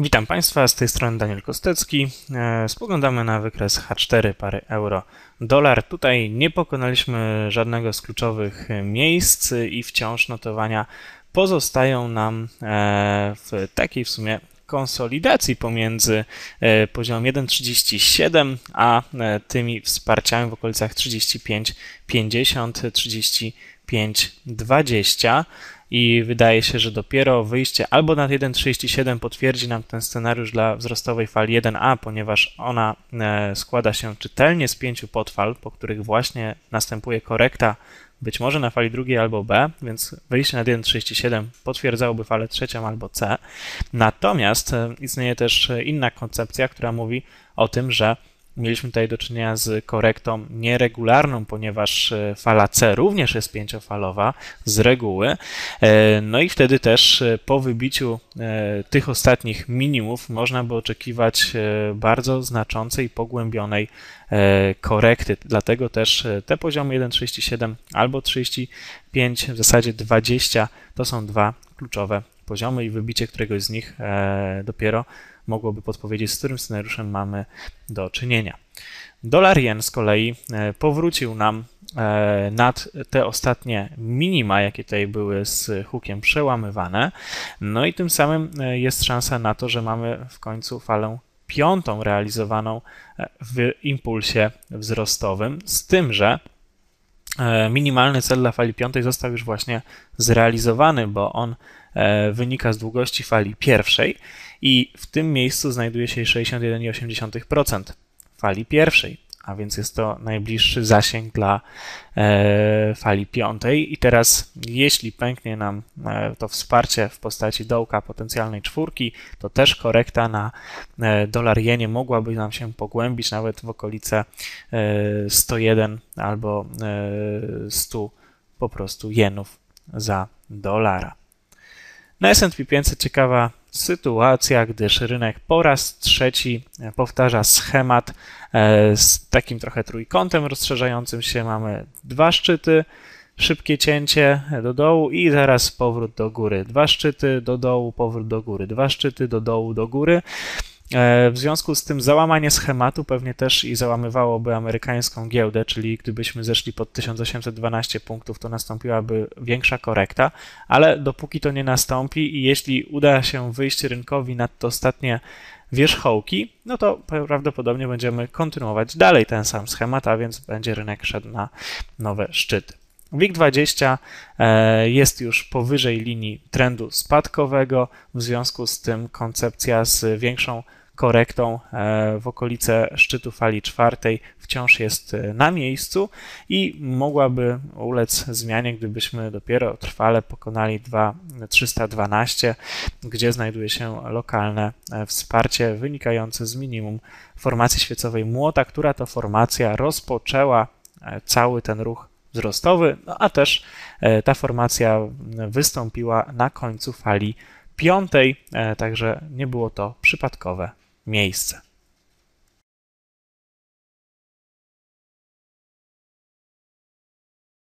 Witam Państwa, z tej strony Daniel Kostecki. E, spoglądamy na wykres H4 pary euro dolar. Tutaj nie pokonaliśmy żadnego z kluczowych miejsc i wciąż notowania pozostają nam e, w takiej w sumie konsolidacji pomiędzy e, poziomem 1,37 a tymi wsparciami w okolicach 35,50, 35,20 i wydaje się, że dopiero wyjście albo nad 1.37 potwierdzi nam ten scenariusz dla wzrostowej fali 1A, ponieważ ona e, składa się czytelnie z pięciu podfal, po których właśnie następuje korekta być może na fali drugiej albo B, więc wyjście na 1.37 potwierdzałoby falę trzecią albo C. Natomiast e, istnieje też inna koncepcja, która mówi o tym, że mieliśmy tutaj do czynienia z korektą nieregularną, ponieważ e, fala C również jest pięciofalowa z reguły. E, no i wtedy też e, po wybiciu tych ostatnich minimów można by oczekiwać bardzo znaczącej pogłębionej korekty. Dlatego też te poziomy 1,37 albo 35, w zasadzie 20 to są dwa kluczowe poziomy i wybicie któregoś z nich dopiero mogłoby podpowiedzieć, z którym scenariuszem mamy do czynienia. Dolar jen z kolei e, powrócił nam e, nad te ostatnie minima, jakie tutaj były z hukiem przełamywane. No i tym samym e, jest szansa na to, że mamy w końcu falę piątą realizowaną w impulsie wzrostowym, z tym, że minimalny cel dla fali piątej został już właśnie zrealizowany, bo on wynika z długości fali pierwszej i w tym miejscu znajduje się 61,8% fali pierwszej, a więc jest to najbliższy zasięg dla e, fali piątej. I teraz, jeśli pęknie nam e, to wsparcie w postaci dołka potencjalnej czwórki, to też korekta na e, dolar jenie mogłaby nam się pogłębić nawet w okolice 101 albo 100 po prostu jenów za dolara. Na S&P 500 ciekawa sytuacja, gdyż rynek po raz trzeci powtarza schemat e, z takim trochę trójkątem rozszerzającym się. Mamy dwa szczyty, szybkie cięcie do dołu i zaraz powrót do góry. Dwa szczyty do dołu, powrót do góry. Dwa szczyty do dołu, do góry. E, w związku z tym załamanie schematu pewnie też i załamywałoby amerykańską giełdę, czyli gdybyśmy zeszli pod 1812 punktów, to nastąpiłaby większa korekta, ale dopóki to nie nastąpi i jeśli uda się wyjść rynkowi nad te ostatnie wierzchołki, no to prawdopodobnie będziemy kontynuować dalej ten sam schemat, a więc będzie rynek szedł na nowe szczyty. WIG20 e, jest już powyżej linii trendu spadkowego, w związku z tym koncepcja z większą korektą e, w okolice szczytu fali czwartej wciąż jest e, na miejscu i mogłaby ulec zmianie, gdybyśmy dopiero trwale pokonali 2312, gdzie znajduje się lokalne e, wsparcie wynikające z minimum formacji świecowej młota, która to formacja rozpoczęła cały ten ruch wzrostowy, no a też ta formacja wystąpiła na końcu fali piątej, także nie było to przypadkowe miejsce.